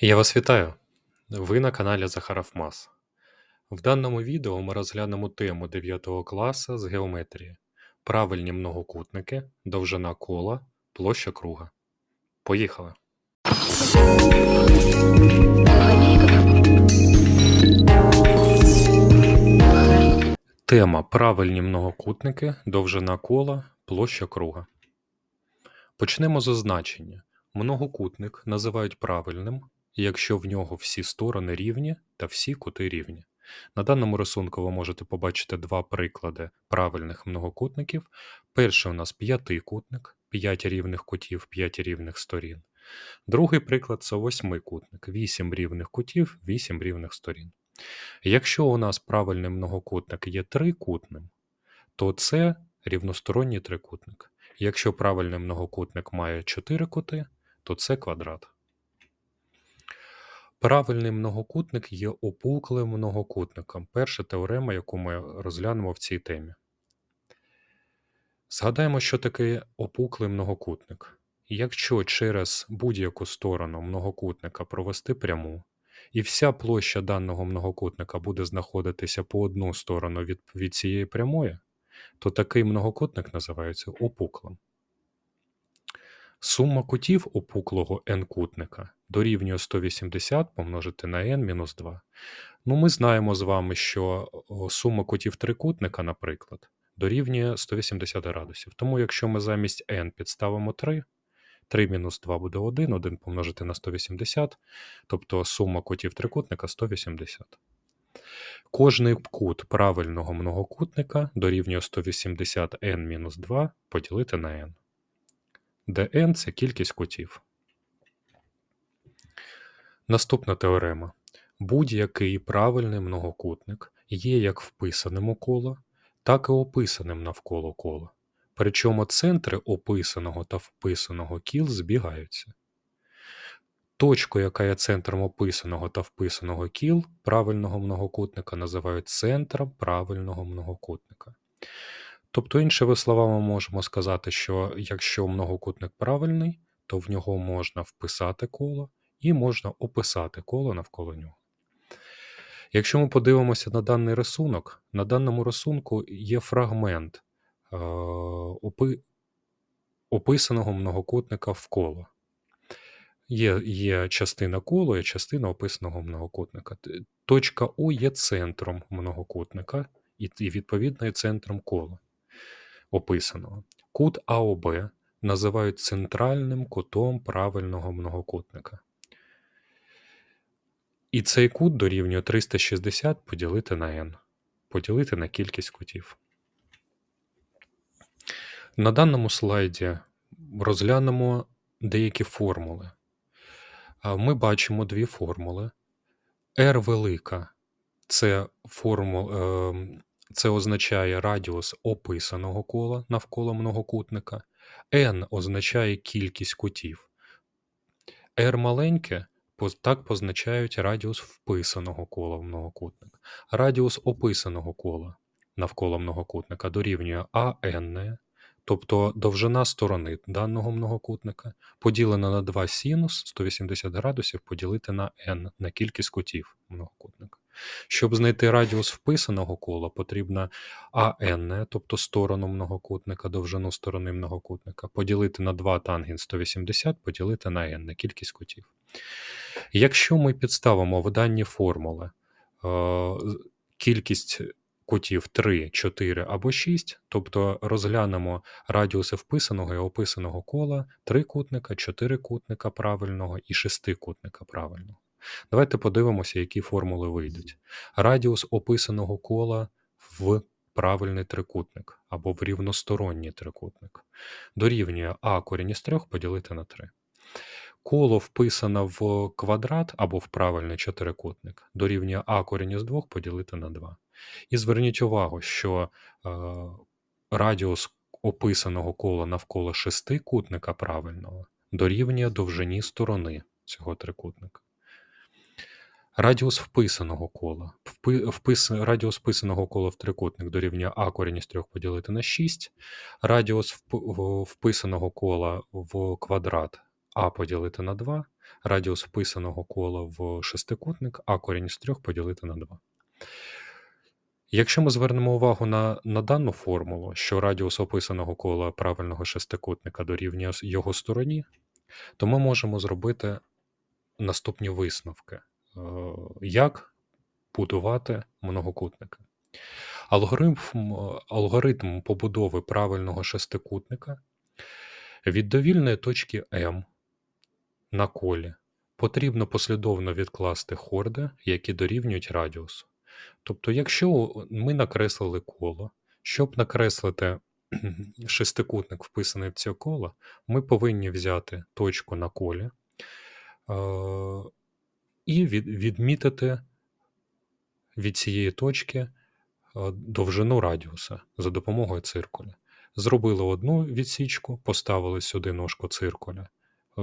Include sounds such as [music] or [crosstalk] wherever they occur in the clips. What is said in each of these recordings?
Я вас вітаю! Ви на каналі Захаров Мас. В даному відео ми розглянемо тему 9 класу з геометрії: правильні многокутники, довжина кола, площа круга. Поїхали! Тема правильні многокутники, довжина кола, площа круга. Почнемо з означення. Многокутник називають правильним, якщо в нього всі сторони рівні та всі кути рівні. На даному рисунку ви можете побачити два приклади правильних многокутників. Перший у нас п'ятикутник, 5 рівних кутів, 5 рівних сторін. Другий приклад це восьмикутник, 8 рівних кутів, 8 рівних сторін. Якщо у нас правильний многокутник є трикутним, то це рівносторонній трикутник. Якщо правильний многокутник має 4 кути, то це квадрат. Правильний многокутник є опуклим многокутником. Перша теорема, яку ми розглянемо в цій темі. Згадаємо, що таке опуклий многокутник. Якщо через будь-яку сторону многокутника провести пряму, і вся площа даного многокутника буде знаходитися по одну сторону від, від цієї прямої, то такий многокутник називається опуклим. Сума кутів опуклого n-кутника дорівнює 180 помножити на n-2. Ну, Ми знаємо з вами, що сума кутів трикутника, наприклад, дорівнює 180 градусів. Тому якщо ми замість n підставимо 3, 3 мінус 2 буде 1, 1 помножити на 180, тобто сума кутів трикутника 180. Кожний кут правильного многокутника дорівнює 180n-2 поділити на n, де це кількість кутів. Наступна теорема. Будь-який правильний многокутник є як вписаним у коло, так і описаним навколо кола. Причому центри описаного та вписаного кіл збігаються. Точку, яка є центром описаного та вписаного кіл правильного многокутника, називають центром правильного многокутника. Тобто, іншими словами, можемо сказати, що якщо многокутник правильний, то в нього можна вписати коло і можна описати коло навколо нього. Якщо ми подивимося на даний рисунок, на даному рисунку є фрагмент е, опи, описаного многокутника в коло. Є є частина кола і частина описаного многокутника. Точка О є центром многокутника, і, і відповідно є центром кола описаного. Кут АОБ називають центральним кутом правильного многокутника. І цей кут дорівнює 360 поділити на n, поділити на кількість кутів. На даному слайді розглянемо деякі формули. Ми бачимо дві формули. R велика це формул, ем, це означає радіус описаного кола навколо многокутника. N означає кількість кутів. R маленьке так позначають радіус вписаного кола в многокутник. Радіус описаного кола навколо многокутника дорівнює АН, тобто довжина сторони даного многокутника, поділена на 2 синус 180 градусів поділити на n на кількість кутів многокутника. Щоб знайти радіус вписаного кола, потрібно АН, тобто сторону многокутника, довжину сторони многокутника, поділити на 2 тангенс 180, поділити на n кількість кутів. Якщо ми підставимо в дані формули е, кількість кутів 3, 4 або 6, тобто розглянемо радіуси вписаного і описаного кола, трикутника, чотирикутника правильного і шестикутника правильного. Давайте подивимося, які формули вийдуть. Радіус описаного кола в правильний трикутник або в рівносторонній трикутник дорівнює а корінь із 3 поділити на 3. Коло вписано в квадрат або в правильний чотирикутник дорівнює а корінь із 2 поділити на 2. І зверніть увагу, що е, радіус описаного кола навколо шестикутника правильного дорівнює довжині сторони цього трикутника. Радіус вписаного кола. Впис, радіус вписаного кола в трикутник дорівнює а корінь із 3 поділити на 6. Радіус вписаного кола в квадрат а поділити на 2. радіус вписаного кола в шестикутник, а корінь із 3 поділити на 2. Якщо ми звернемо увагу на на дану формулу, що радіус описаного кола правильного шестикутника дорівнює його стороні, то ми можемо зробити наступні висновки, як будувати многокутники. Алгоритм, алгоритм побудови правильного шестикутника від довільної точки М на колі потрібно послідовно відкласти хорди, які дорівнюють радіусу. Тобто, якщо ми накреслили коло, щоб накреслити [clears throat] шестикутник, вписаний в це коло, ми повинні взяти точку на колі е, і від, відмітити від цієї точки е, довжину радіуса за допомогою циркуля. Зробили одну відсічку, поставили сюди ножку циркуля. Е,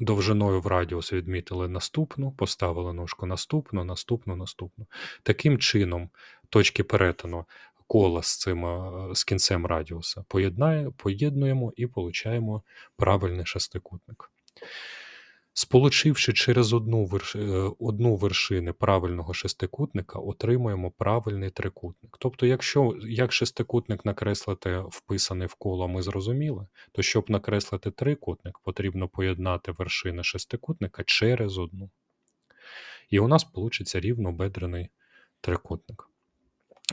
довжиною в радіус відмітили наступну, поставили ножку наступну, наступну, наступну. Таким чином, точки перетину кола з цим е, з кінцем радіуса поєднуємо і получаємо правильний шестикутник. Сполучивши через одну верш... Е, одну вершини правильного шестикутника, отримуємо правильний трикутник. Тобто, якщо як шестикутник накреслити вписаний в коло, ми зрозуміли, то щоб накреслити трикутник, потрібно поєднати вершини шестикутника через одну. І у нас вийде рівнобедрений трикутник.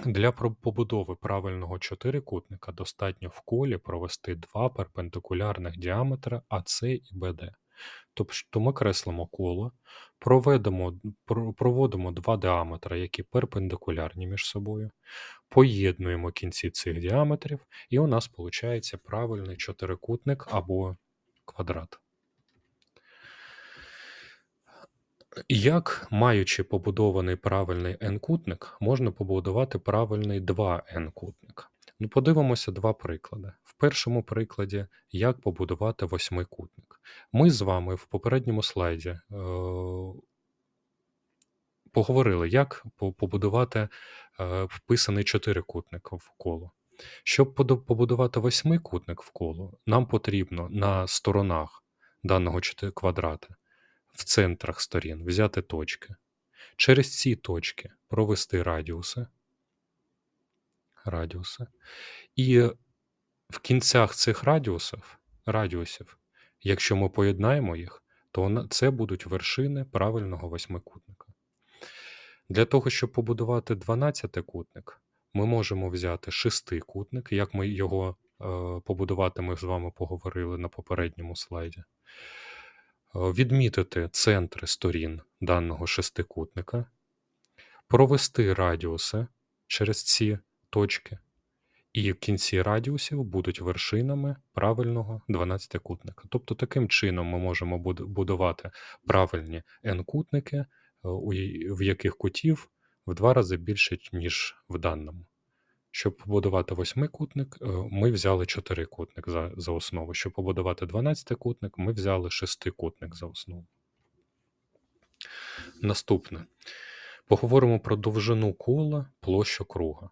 Для побудови правильного чотирикутника достатньо в колі провести два перпендикулярних діаметри АС і БД. Тобто ми креслимо коло, проведемо, проводимо два діаметри, які перпендикулярні між собою, поєднуємо кінці цих діаметрів, і у нас виходить правильний чотирикутник або квадрат. Як, маючи побудований правильний n-кутник, можна побудувати правильний 2n-кутник? Ну, подивимося два приклади. В першому прикладі, як побудувати восьмикутник. Ми з вами в попередньому слайді е, поговорили, як побудувати е, вписаний чотирикутник в коло. Щоб побудувати восьмикутник в коло, нам потрібно на сторонах даного квадрата, в центрах сторін взяти точки. Через ці точки провести радіуси радіуси. І в кінцях цих радіусів, радіусів, якщо ми поєднаємо їх, то це будуть вершини правильного восьмикутника. Для того, щоб побудувати 12-кутник, ми можемо взяти шестикутник, як ми його е, побудувати, ми з вами поговорили на попередньому слайді. Е, відмітити центри сторін даного шестикутника, провести радіуси через ці точки, і кінці радіусів будуть вершинами правильного 12-кутника. Тобто таким чином ми можемо будувати правильні n-кутники, е, в яких кутів в два рази більше, ніж в даному. Щоб побудувати восьмикутник, е, ми взяли чотирикутник за за основу. Щоб побудувати 12-кутник, ми взяли шестикутник за основу. Наступне. Поговоримо про довжину кола площу круга.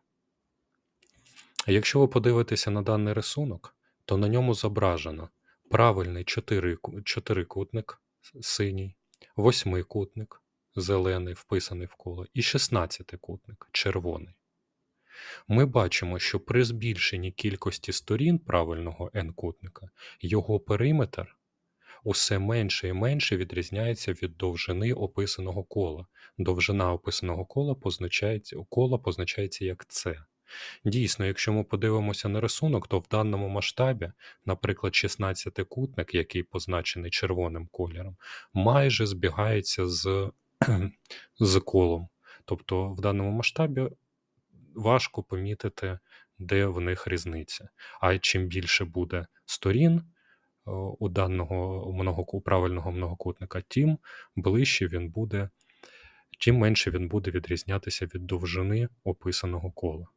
Якщо ви подивитеся на даний рисунок, то на ньому зображено правильний чотирикутник синій, восьмикутник зелений, вписаний в коло, і шістнадцятикутник червоний. Ми бачимо, що при збільшенні кількості сторін правильного n-кутника його периметр усе менше і менше відрізняється від довжини описаного кола. Довжина описаного кола позначається, кола позначається як С. Дійсно, якщо ми подивимося на рисунок, то в даному масштабі, наприклад, 16-кутник, який позначений червоним кольором, майже збігається з, [clears throat] з колом. Тобто в даному масштабі важко помітити, де в них різниця. А чим більше буде сторін у даного много, правильного многокутника, тим ближче він буде, тим менше він буде відрізнятися від довжини описаного кола.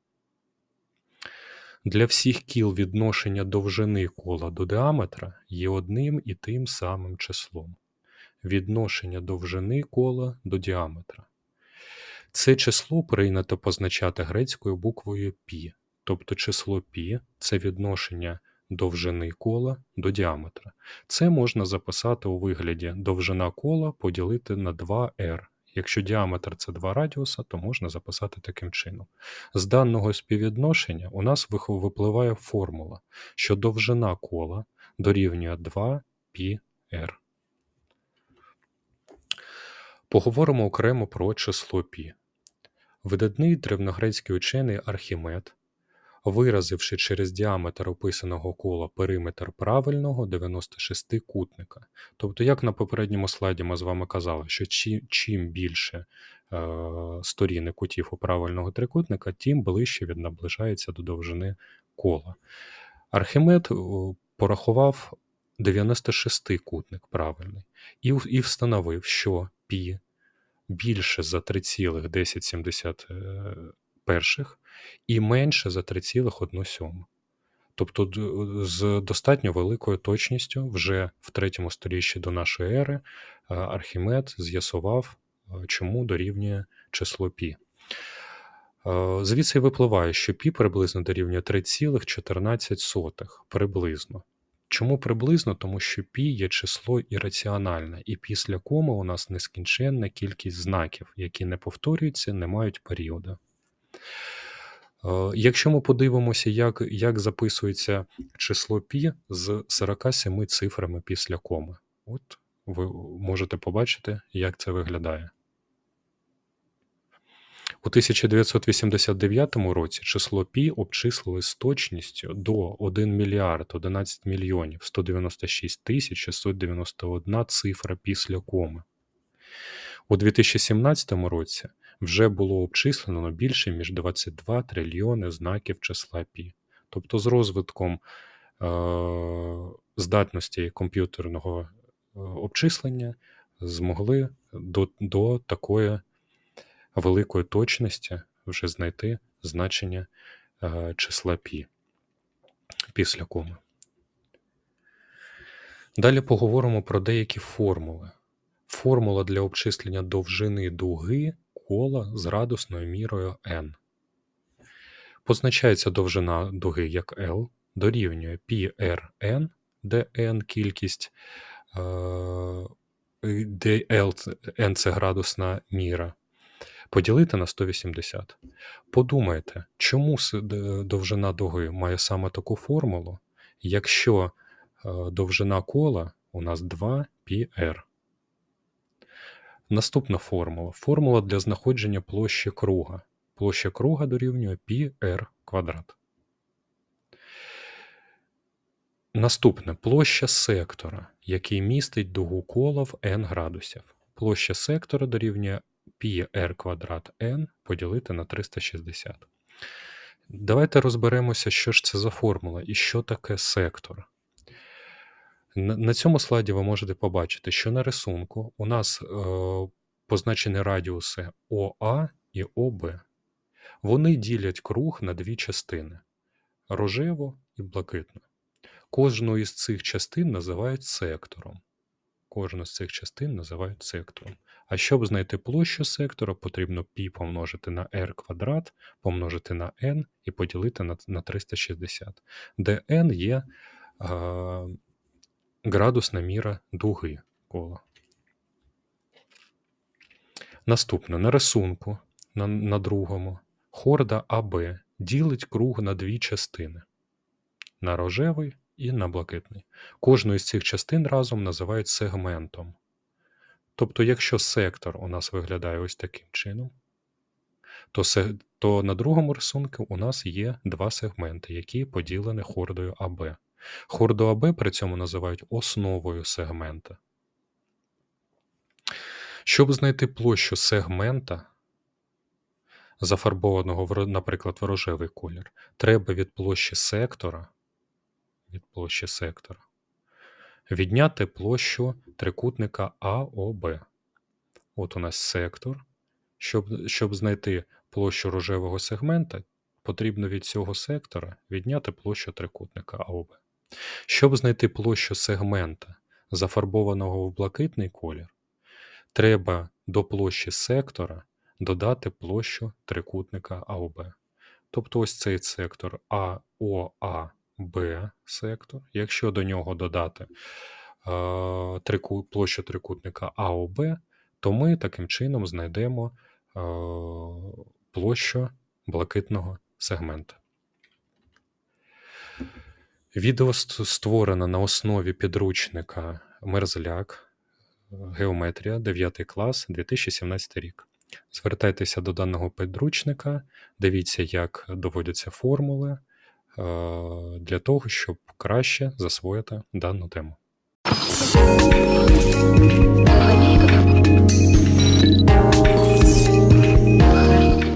Для всіх кіл відношення довжини кола до діаметра є одним і тим самим числом відношення довжини кола до діаметра. Це число прийнято позначати грецькою буквою π, тобто число π це відношення довжини кола до діаметра. Це можна записати у вигляді довжина кола поділити на 2r. Якщо діаметр це 2 радіуса, то можна записати таким чином. З даного співвідношення у нас випливає формула, що довжина кола дорівнює 2πr. Поговоримо окремо про число π. Видатний древногрецький учений Архімед, виразивши через діаметр описаного кола периметр правильного 96-кутника. Тобто, як на попередньому слайді ми з вами казали, що чим, чим більше е, сторін і кутів у правильного трикутника, тим ближче він наближається до довжини кола. Архімед е, порахував 96-кутник правильний і, і встановив, що π більше за перших і менше за 3,1. Тобто з достатньо великою точністю вже в третьому сторіччі до нашої ери е, Архімед з'ясував, е, чому дорівнює число Пі. Е, звідси випливає, що Пі приблизно дорівнює 3,14 приблизно. Чому приблизно? Тому що Пі є число ірраціональне, і після коми у нас нескінченна кількість знаків, які не повторюються, не мають періоду. Е, Якщо ми подивимося, як, як записується число π з 47 цифрами після коми, от ви можете побачити, як це виглядає. У 1989 році число π обчислили з точністю до 1 мільярд 11 мільйонів 196 тисяч 691 цифра після коми. У 2017 році вже було обчислено більше ніж 22 трильйони знаків числа π. Тобто з розвитком е- здатності комп'ютерного е, обчислення змогли до, до такої великої точності вже знайти значення е, числа π після коми. Далі поговоримо про деякі формули. Формула для обчислення довжини дуги кола з градусною мірою n. Позначається довжина дуги як L, дорівнює πrn, де n кількість, е, де L n це градусна міра, поділити на 180. Подумайте, чому довжина дуги має саме таку формулу, якщо е, довжина кола у нас 2πr. Наступна формула. Формула для знаходження площі круга. Площа круга дорівнює πr квадрат. Наступне площа сектора, який містить дугу кола в n градусів. Площа сектора дорівнює πr квадрат n поділити на 360. Давайте розберемося, що ж це за формула і що таке сектор. На, на цьому слайді ви можете побачити, що на рисунку у нас е, позначені радіуси ОА і ОБ. Вони ділять круг на дві частини рожеву і блакитну. Кожну із цих частин називають сектором. Кожну з цих частин називають сектором. А щоб знайти площу сектора, потрібно π помножити на r квадрат, помножити на n і поділити на, на 360, де n є е, градусна міра дуги кола. Наступне на рисунку на, на другому хорда АБ ділить круг на дві частини: на рожевий і на блакитний. Кожну із цих частин разом називають сегментом. Тобто, якщо сектор у нас виглядає ось таким чином, то, то на другому рисунку у нас є два сегменти, які поділені хордою АБ. Хорду АБ при цьому називають основою сегмента. Щоб знайти площу сегмента, зафарбованого, наприклад, в рожевий колір, треба від площі сектора, від площі сектора відняти площу трикутника АОБ. От у нас сектор. Щоб, щоб знайти площу рожевого сегмента, потрібно від цього сектора відняти площу трикутника АОБ. Щоб знайти площу сегмента, зафарбованого в блакитний колір, треба до площі сектора додати площу трикутника АОБ. Тобто ось цей сектор АОА Б сектор. Якщо до нього додати е, трику, площу трикутника АОБ, то ми таким чином знайдемо е, площу блакитного сегмента. Відео створено на основі підручника Мерзляк Геометрія 9 клас 2017 рік. Звертайтеся до даного підручника, дивіться, як доводяться формули е, для того, щоб краще засвоїти дану тему.